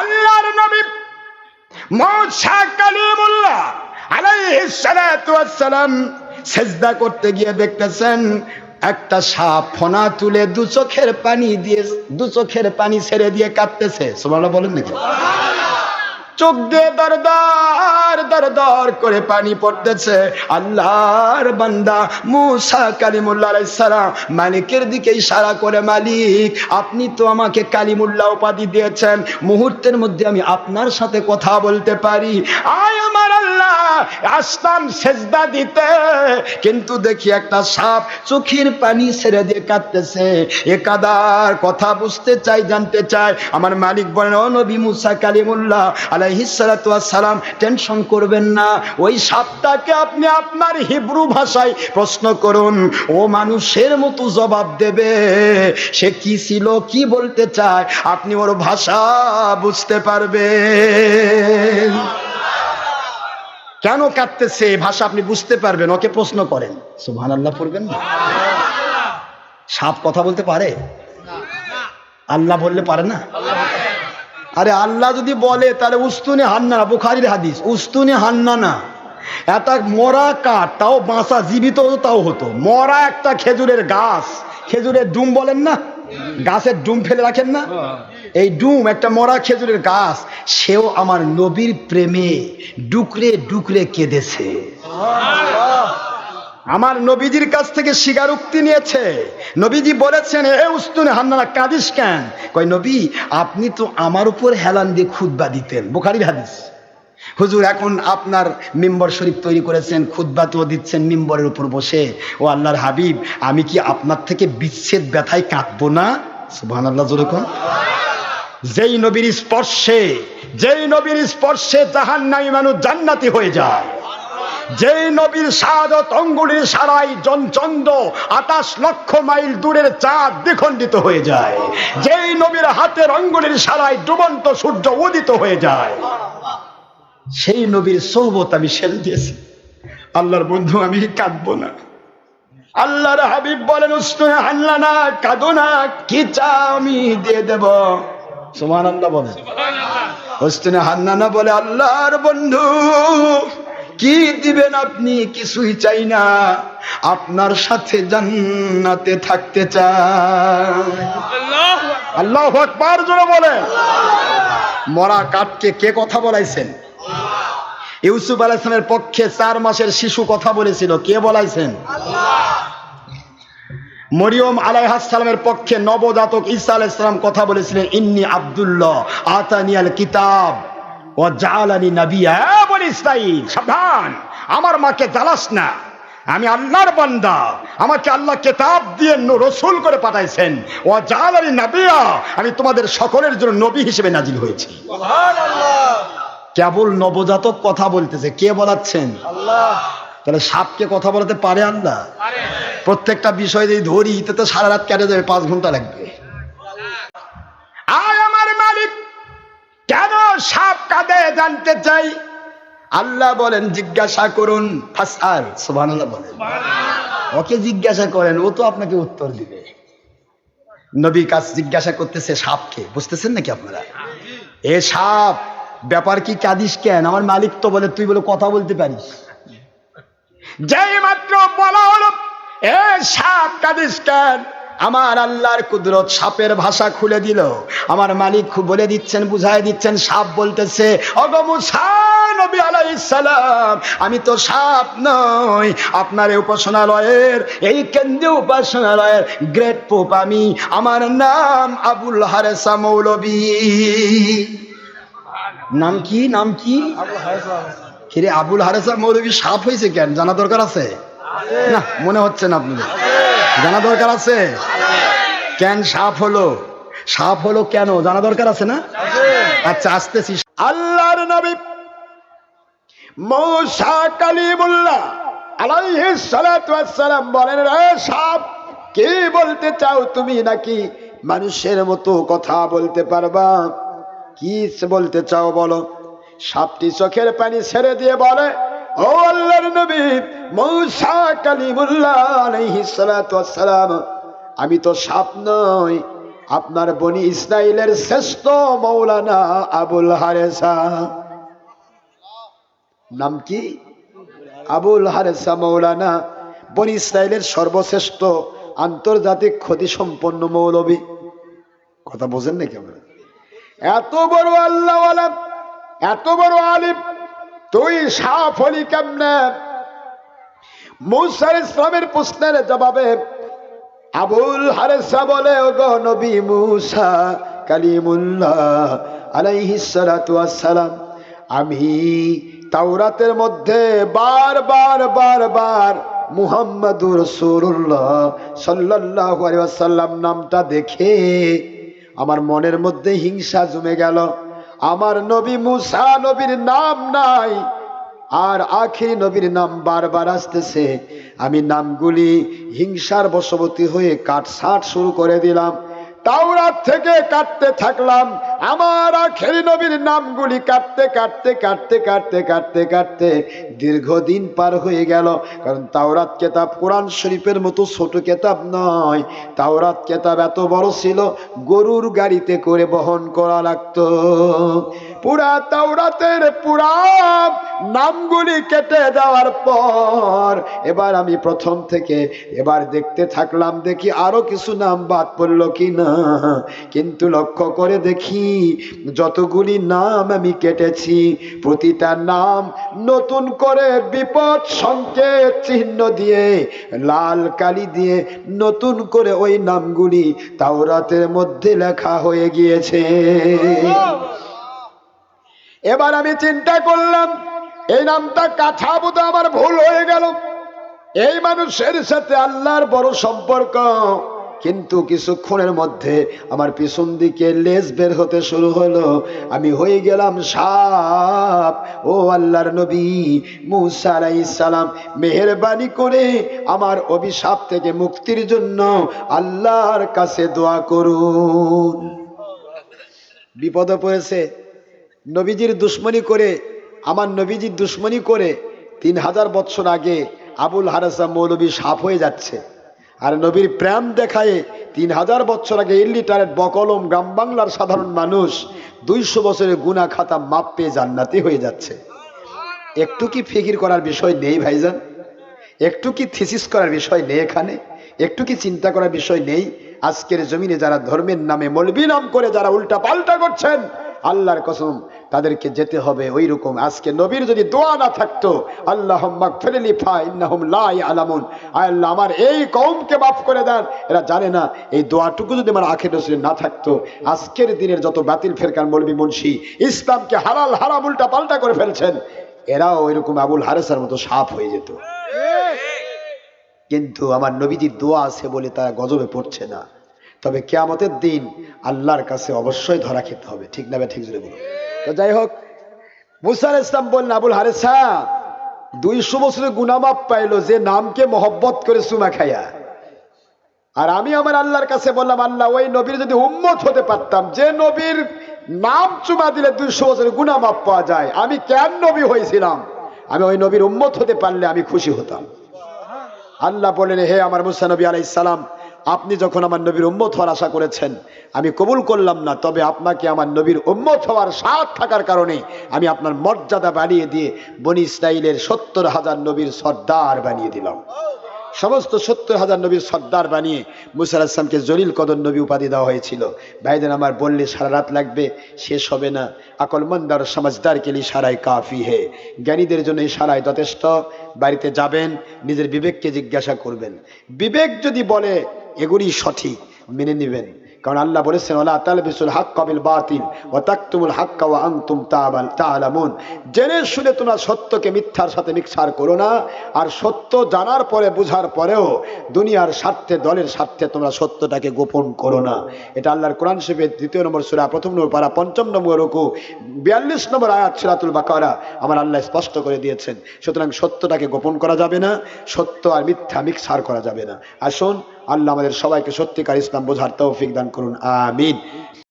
আল্লাহর নবী মৌসা কালিমুল্লাহ আলাইহিস সালাতু ওয়াস সালাম সেজদা করতে গিয়ে দেখতেছেন, একটা সাপ ফনা তুলে দু চোখের পানি দিয়ে, দু চোখের পানি ছেড়ে দিয়ে কাঁদতেছে। সুবহানাল্লাহ বলেন নাকি? চোখ দিয়ে দর দর দর দর করে পানি পড়তেছে। আল্লাহর বান্দা মুসা কালিমুল্লাহ সালাম মালিকের দিকে ইশারা করে, মালিক, আপনি তো আমাকে কালিমুল্লাহ উপাধি দিয়েছেন। মুহূর্তের মধ্যে আমি আপনার সাথে কথা বলতে পারি। আয় আমার আল্লাহ, আসতাম সেজদা দিতে। কিন্তু দেখি একটা সাপ চোখের পানি ছেড়ে দিয়ে কাঁদতেছে। এ কাদার কথা বুঝতে চাই জানতে চাই আমার মালিক বলেন নবী মুসা কালিমুল্লাহ আলাইহিসালাম টেনশন করবেন না। ওই সাপটাকে আপনি আপনার হিব্রু ভাষায় প্রশ্ন করুন, ও মানুষের মতো জবাব দেবে। সে কি ছিল, কি বলতে চায়, আপনি ওর ভাষা বুঝতে পারবেন। কেন কাঁদতেছে, এই ভাষা আপনি বুঝতে পারবেন, ওকে প্রশ্ন করেন। সুবহান আল্লাহ পড়বেন না? সাপ কথা বলতে পারে? আল্লাহ বললে পারে না? আরে আল্লাহ যদি বলে, তাহলে উস্তুনে হান্না না, বুখারির হাদিস। উস্তুনে হান্না না। একটা মরা কাঠ, তাও বাঁচা জীবিত হতো, তাও হতো। মরা একটা খেজুরের গাছ। খেজুরের ডুম বলেন না? গাছের ডুম ফেলে রাখেন না? এই ডুম, একটা মরা খেজুরের গাছ, সেও আমার নবীর প্রেমে ডুকরে ডুকরে কেঁদেছে। আমার নবীজির কাছ থেকে স্বীকারোক্তি নিয়েছে। নবীজি বলেছেন, এ উস্তুনে হান্নানা কাঁদিস কেন? কয়, নবী, আপনি তো আমার উপর হেলান দিয়ে খুদ্া দিতেন। বুখারির হাদিস। হুজুর, এখন আপনার মিম্বর শরীফ তৈরি করেছেন খুদ্া তো দিচ্ছেন মিম্বরের উপর বসে। ও আল্লাহর হাবিব, আমি কি আপনার থেকে বিচ্ছেদ ব্যথায় কাঁদবো না? সুবহান আল্লাহ যেরকম যেই নবীর স্পর্শে, যেই নবীর স্পর্শে জাহান নাই মানুষ জান্নাতি হয়ে যায়। যেই নবীর সাদত অঙ্গুলির সারাই জনচন্দ আটাশ লক্ষ মাইল দূরের চাঁদ দ্বিখণ্ডিত হয়ে যায়। যেই নবীর হাতের অঙ্গুলির সারাই ডুবন্ত সূর্য উদিত হয়ে যায়। সেই নবীর সোহবত আমি সেরে দিয়েছি। আল্লাহর বন্ধু আমি কাঁদবো না। আল্লাহর হাবিব বলেন উস্তুনে হানলা না কাঁদো না কি চা আমি দিয়ে দেব? সুমান আল্লাহ বলেন উস্তুনে হান্না না বলে আল্লাহর বন্ধু কি দিবেন আপনি? কিছুই চাই না। আপনার সাথে জান্নাতে থাকতে চাই। আল্লাহ আকবার। জোরে বলে মরা কাঠকে কে কথা বলাইছেন? ইউসুফ আলাইসলামের পক্ষে চার মাসের শিশু কথা বলেছিল। কে বলাইছেন? মরিয়ম আলাইহাসালামের পক্ষে নবজাতক ঈসা আলাইসালাম কথা বলেছিলেন ইন্নি আব্দুল্লাহ আতানিয়াল কিতাব। ও জালানি নাবিয়া বলি ইসরাইল সাবধান। আমার মাকে জ্বালাস না। আমি আল্লাহর বান্দা। আমাকে আল্লাহ কেতাব দিয়ে ন- রসুল করে পাঠাইছেন। ও জালানি নাবিয়া আমি তোমাদের সকলের জন্য নবী হিসেবে নাজিল হয়েছি। কেবল নবজাতক কথা বলতেছে। কে বলাচ্ছেন? তাহলে সাপকে কথা বলাতে পারে আল্লাহ? প্রত্যেকটা বিষয় যদি ধরি তো সারা রাত কেটে যাবে পাঁচ ঘণ্টা লাগবে আয় আমার মালিক কেন কাঁদে জানতে চাই? আল্লাহ বলেন জিজ্ঞাসা করুন। ফাসাল সুবহানাল্লাহ বলেন। ওকে জিজ্ঞাসা করেন ও তো আপনাকে উত্তর দিবে। নবী কাজ জিজ্ঞাসা করতেছে সাপকে। বুঝতেছেন নাকি আপনারা? এ সাপ ব্যাপার কি কাঁদিস কেন? আমার মালিক তো বলে তুই বলে কথা বলতে পারিস। যেই মাত্র বলা হলো এ সাপ কাঁদিস কেন? আমার আল্লাহর কুদরত সাপের ভাষা খুলে দিল। আমার মালিক বলে দিচ্ছেন বুঝাই দিচ্ছেন সাপ বলতেছে নবী আমি তো সাপ নই। আপনার উপাসনালয়ের এই কেন্দ্রীয় উপাসনালয়ের গ্রেট পোপ আমি। আমার নাম আবুল হারেসা মৌলবী। নাম কি নাম কি? কিরে আবুল হারেসা মৌলবী সাপ হয়েছে কেন? জানা দরকার আছে? না মনে হচ্ছে না আপনাদের। জানা দরকার আছে? কেন সাপ হলো? সাপ হলো কেন? জানা দরকার আছে না? আচ্ছা আসতেছি। আল্লাহর নবী মৌসা কালিমুল্লাহ আলাইহিস সালাতু ওয়াস সালাম বলেন রে সাপ কি বলতে চাও তুমি নাকি মানুষের মতো কথা বলতে পারবা? বলতে চাও বলো? সাপটি চোখের পানি ছেড়ে দিয়ে বলে, ও আল্লাহর নবী মৌসা কালিমুল্লাহ আমি তো সাপ নই, আপনার বনি ইসরায়েলের শ্রেষ্ঠ মৌলানা আবুল হারেসা। নাম কি? আবুল হারেসা মৌলানা, বনি ইসরায়েলের সর্বশ্রেষ্ঠ আন্তর্জাতিক ক্ষতি সম্পন্ন মৌলবী। কথা বোঝেন নাকি আমরা এত বড় আল্লাহ এত বড় আলিম, তুই সাফ হলি কেমনে? মুসার ইসলামের প্রশ্নের জবাবে আবুল হারেসা বলে ও গো নবী মুসা কালিমুল্লাহ আলাইহিস সালাতু আমি তাওরাতের মধ্যে বার বার বার বার মুহাম্মাদুর রাসূলুল্লাহ সাল্লাল্লাহু আলাইহি ওয়াসাল্লাম নামটা দেখে আমার মনের মধ্যে হিংসা জমে গেল। আমার নবী মুসা নবীর নাম নাই আর আখিরি নবীর নাম বারবার আসতেছে। আমি নামগুলি হিংসার বশবর্তী হয়ে কাটছাট শুরু করে দিলাম। তাওরাত থেকে কাটতে থাকলাম। আমার আখেরি নবীর নামগুলি কাটতে কাটতে কাটতে কাটতে কাটতে কাটতে দীর্ঘদিন পার হয়ে গেল। কারণ তাওরাত কেতাব কোরআন শরীফের মতো ছোট কেতাব নয়। তাওরাত কেতাব এত বড় ছিল, গরুর গাড়িতে করে বহন করা লাগতো। পুরা তাওরাতের পুরা নামগুলি কেটে দেওয়ার পর এবার আমি প্রথম থেকে এবার দেখতে থাকলাম দেখি আরও কিছু নাম বাদ পড়ল কি না কিন্তু লক্ষ্য করে দেখি যতগুলি নাম আমি কেটেছি, প্রতিটা নাম নতুন করে বিপদ সংকেত চিহ্ন দিয়ে, লাল কালি দিয়ে নতুন করে ওই নামগুলি তাওরাতের মধ্যে লেখা হয়ে গিয়েছে। এবার আমি চিন্তা করলাম, এই নামটা কাঠা বোধ আমার ভুল হয়ে গেল। এই মানুষের সাথে আল্লাহর বড় সম্পর্ক, কিন্তু কিছুক্ষণের মধ্যে আমার পিছন দিকে লেজ বের হতে শুরু হলো। আমি হয়ে গেলাম সাপ। ও আল্লাহর নবী মুসা আলাইহিস সালাম, মেহেরবানি করে আমার অভিশাপ থেকে মুক্তির জন্য আল্লাহর কাছে দোয়া করুন। বিপদে পড়েছে। নবীজির দুশ্মনী করে, আমার নবীজির দুশ্মনী করে তিন হাজার বৎসর আগে আবুল হারাসা মৌলবী সাফ হয়ে যাচ্ছে। আর নবীর প্রেম দেখায় তিন হাজার বছর আগে ইল্লিটারেট বকলম গ্রাম বাংলার সাধারণ মানুষ দুইশো বছরের গুনা খাতা মাপ পেয়ে জান্নাতি হয়ে যাচ্ছে। একটু কি ফিকির করার বিষয় নেই ভাইজান? একটু কি থিসিস করার বিষয় নেই এখানে? একটু কি চিন্তা করার বিষয় নেই? আজকের জমিনে যারা ধর্মের নামে মলবি নাম করে যারা উল্টা পাল্টা করছেন আল্লাহর কসম, তাদেরকে যেতে হবে ওই রকম আজকে নবীর যদি দোয়া না থাকতো আল্লাহ আলামুন আল্লাহ, আমার এই কৌমকে মাফ করে দেন। এরা জানে না, এই দোয়াটুকু যদি আমার আখের রসুলে না থাকতো, আজকের দিনের যত বাতিল ফেরকান বলবি মুন্সি, ইসলামকে হালাল হারাম উল্টা পাল্টা করে ফেলছেন, এরাও ওইরকম আবুল হারেসার মতো সাপ হয়ে যেত। কিন্তু আমার নবীজির দোয়া আছে বলে তারা গজবে পড়ছে না। তবে কেয়ামতের দিন আল্লাহর কাছে অবশ্যই ধরা খেতে হবে। ঠিক না ঠিক জুড়ে বলুন। তো যাই হোক মুসার ইসলাম বললেন, আবুল হারেসা দুইশো বছরের গুনামাপ পাইলো যে নামকে মহব্বত করে সুমা খাইয়া। আর আমি আমার আল্লাহর কাছে বললাম, আল্লাহ, ওই নবীর যদি উম্মত হতে পারতাম, যে নবীর নাম চুমা দিলে দুইশো বছরের গুনামাপ পাওয়া যায়, আমি কেন নবী হয়েছিলাম? আমি ওই নবীর উম্মত হতে পারলে আমি খুশি হতাম। আল্লাহ বলেন হে আমার মুসা নবী আলাই সালাম আপনি যখন আমার নবীর উম্মত হওয়ার আশা করেছেন, আমি কবুল করলাম না, তবে আপনাকে আমার নবীর উম্মত হওয়ার সাথ থাকার কারণে আমি আপনার মর্যাদা বাড়িয়ে দিয়ে বনি ইসরায়েলের সত্তর হাজার নবীর সর্দার বানিয়ে দিলাম। সমস্ত সত্তর হাজার নবীর সর্দার বানিয়ে মুসার আসলামকে জলিল কদর নবী উপাধি দেওয়া হয়েছিল। ভাইদের আমার বললে, সারা রাত লাগবে, শেষ হবে না। আকলমন্দার সমাজদার কেলি সারাই কাফি হে। জ্ঞানীদের জন্য এই সারাই যথেষ্ট। বাড়িতে যাবেন, নিজের বিবেককে জিজ্ঞাসা করবেন। বিবেক যদি বলে এগুলি সঠিক, মেনে নেবেন। কারণ আল্লাহ বলেছেন ওলা তালবিসুল হাক কবিল বাতিল ও তাকতুমুল হাক্কা ওয়া আনতুম তাআবাল তাআলামুন। জেনে শুনে তোমরা সত্যকে মিথ্যার সাথে মিক্সার করো না, আর সত্য জানার পরে, বুঝার পরেও দুনিয়ার স্বার্থে, দলের স্বার্থে তোমরা সত্যটাকে গোপন করো না। এটা আল্লাহর কোরআন শরীফের দ্বিতীয় নম্বর সূরা, প্রথম নম্বর পারা, পঞ্চম নম্বর রুকু, বিয়াল্লিশ নম্বর আয়াত সিরাতুল বাকারা আমার আল্লাহ স্পষ্ট করে দিয়েছেন। সুতরাং সত্যটাকে গোপন করা যাবে না, সত্য আর মিথ্যা মিক্সার করা যাবে না। আসুন আল্লাহ আমাদের সবাইকে সত্যিকার ইসলাম বোঝার তৌফিক দান করুন আমিন।